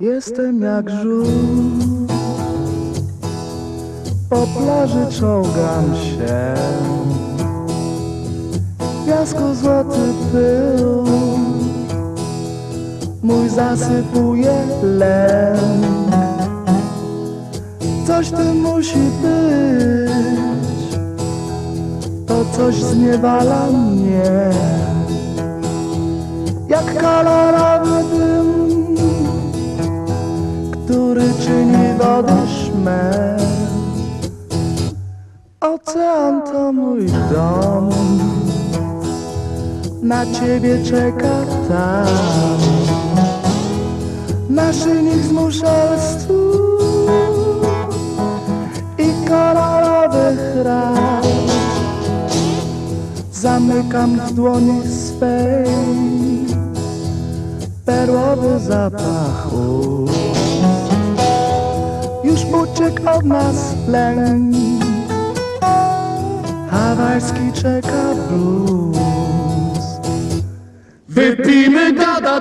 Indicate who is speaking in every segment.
Speaker 1: Jestem jak żółw. Po plaży czołgam się. W piasku złoty pył. Mój zasypuje lęk. Coś tu musi być. To coś zniewala mnie. Jak kolorowy dym który czyni wody szmer. Ocean to mój dom, na ciebie czeka tam. Naszyjnik z muszelstwu i kolorowych ram. Zamykam w dłoni swej perłowy zapach. Już uciekł od nas lęk. Hawajski czeka blues.
Speaker 2: Wypijmy go do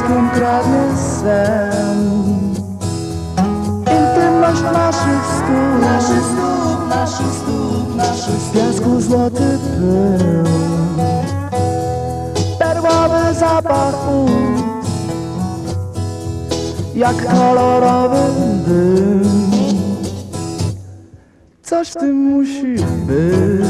Speaker 1: Ukradkiem kradnie sen Intymność naszych stóp.
Speaker 2: Naszych stóp, naszych stóp, naszych
Speaker 1: W piasku złoty pył. Perłowy zapach ust Jak kolorowy dym Coś w tym musi być.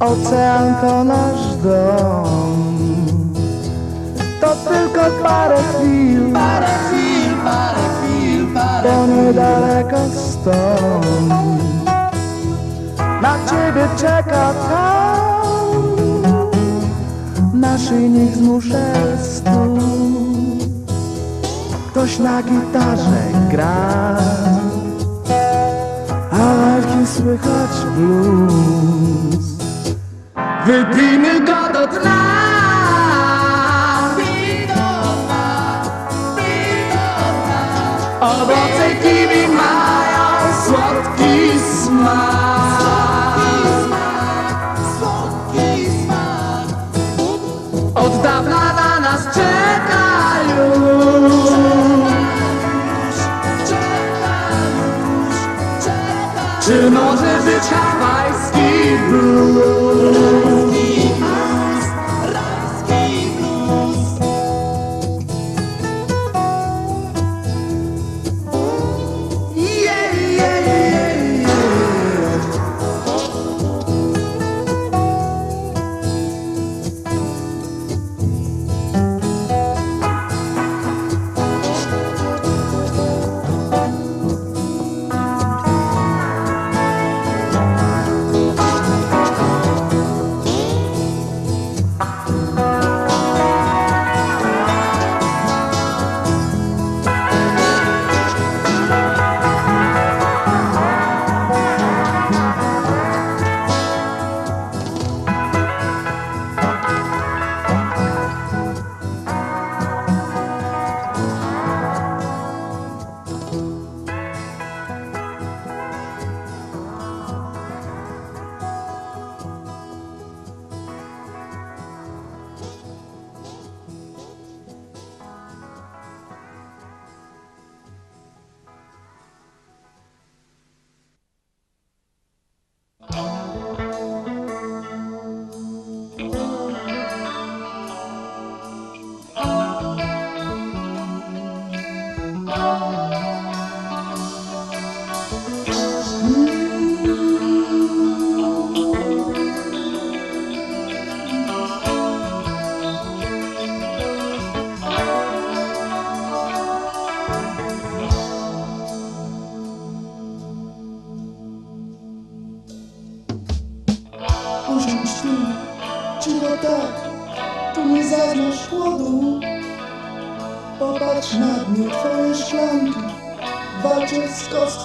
Speaker 1: Ocean to nasz dom tylko parę chwil.
Speaker 2: Parę chwil, parę chwil, parę
Speaker 1: to niedaleko stąd. Na ciebie czeka tam. Naszyjnik z muszelstwu Ktoś na gitarze gra. A walki słychać blues.
Speaker 2: Wypijmy go do dna
Speaker 1: Abba.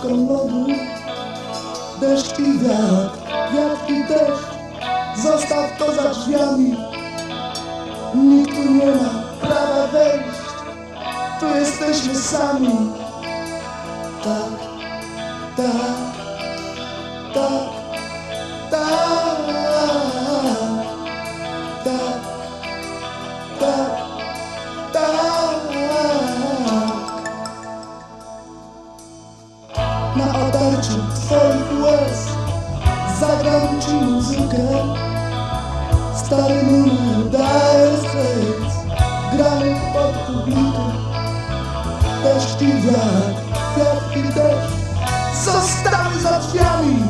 Speaker 1: Kostką lodu. Deszcz i wiatr, wiatr i deszcz, zostaw to za drzwiami. Nikt tu nie ma prawa wejść, tu jesteśmy sami. Tak, tak, Stary numer Dire Straits Grany pod publikę Deszcz i wiatr, wiatr i deszcz Zostały za drzwiami.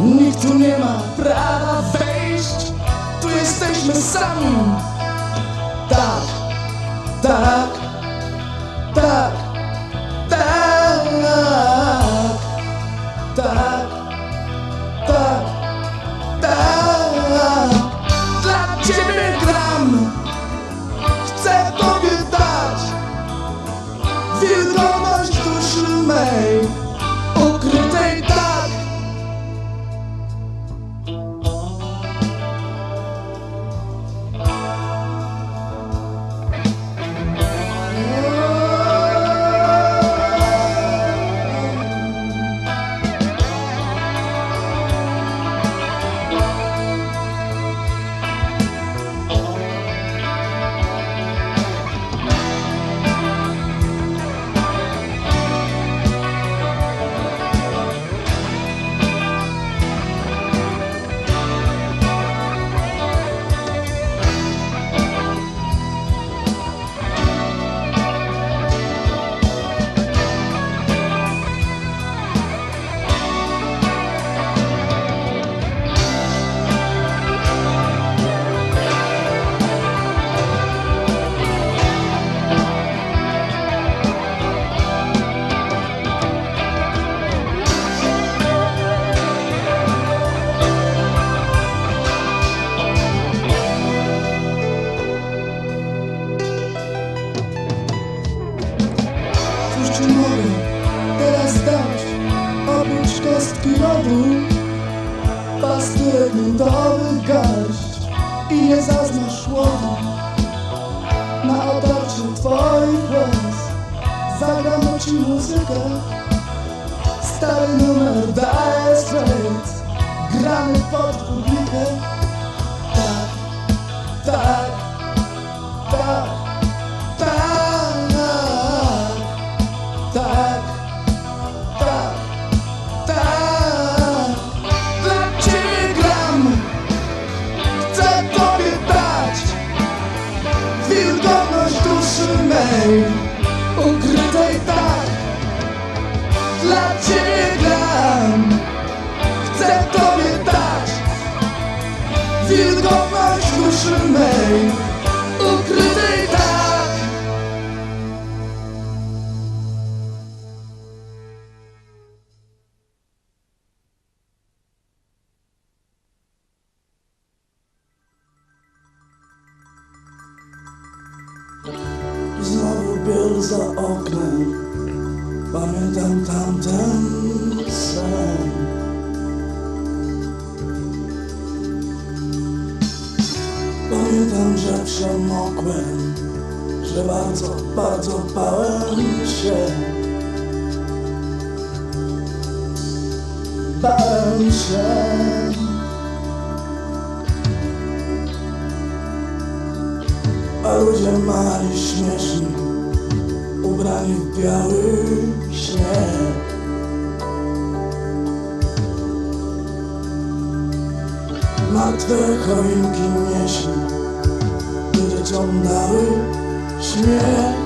Speaker 1: Nikt tu nie ma prawa wejść. Tu jesteśmy sami. Tak, tak, nie zaznasz łodu Na otarciu twoich łez Zagram ci muzykę. Stary numer Dire Straits Grany pod publikę. Tak, tak, Biel za oknem. Pamiętam tamten sen. Pamiętam, że przemokłem Że bardzo, bardzo bałem się. Bałem się. A ludzie mali śmieszni W biały śnieg. Martwe choinki By dzieciom dały śmiech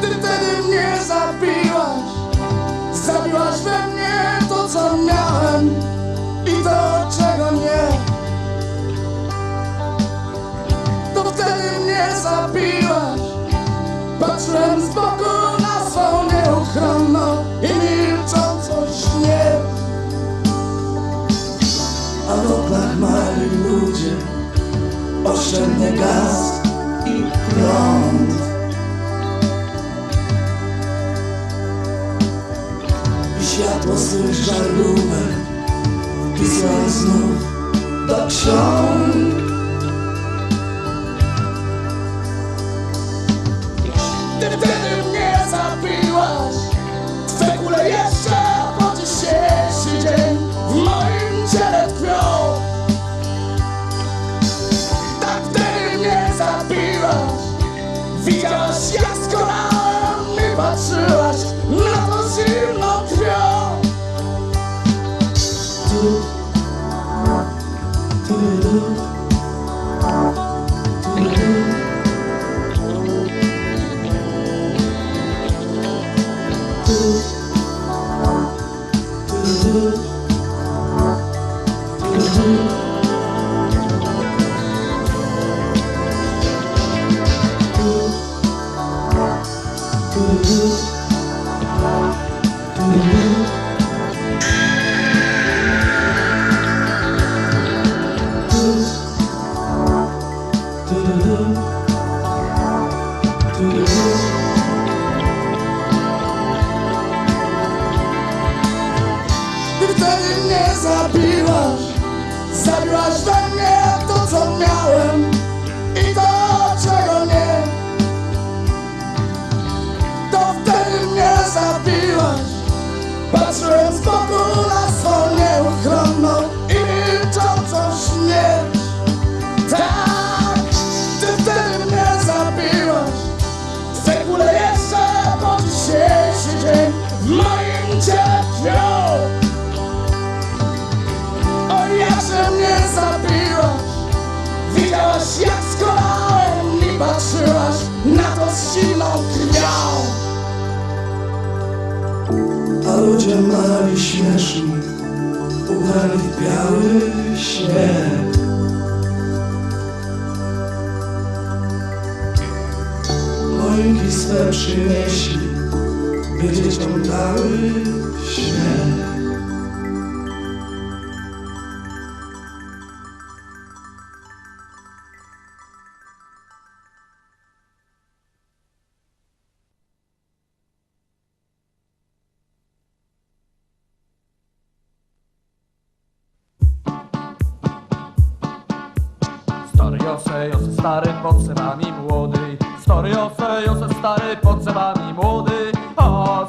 Speaker 1: Ty wtedy mnie zabiłaś Zabiłaś we mnie to co miałem. I to zabiłaś. Patrzyłem z boku na swą nieuchronną i milczącą śmierć A w oknach mali ludzie oszczędny gaz i prąd. I światło swych żarówek wpisują znów do ksiąg. Ty wtedy mnie zabiłaś. Twe kule jeszcze po W moim ciele tkwią. Tak wtedy mnie zabiłaś. Widziałaś jak skonałem I patrzyłaś na to zimną ludzie mali śmieszni Ubrani w biały śnieg. Moinki swe przynieśli By dzieciom dały śnieg
Speaker 2: Stary Jose, Jose stary, pod zewami młody. Stary Jose, Jose stary, pod zewami młody A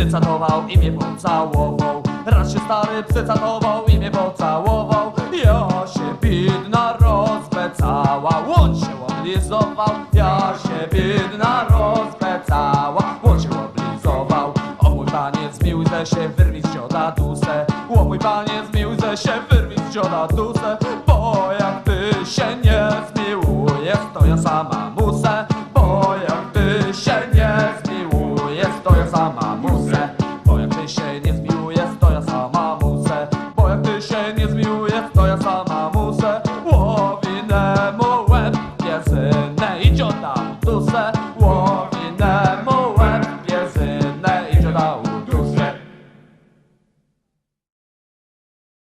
Speaker 2: się stary psy catował i mnie pocałował. Raz się stary psy catował i mnie pocałował. Ja się bidna rozbecała Łącz się oblizował. Ja się bidna rozbecała Łącz się oblizował. O mój panie zmiłuj ze się wyrwij z cioda dusę O mój panie się wyrwij z dusę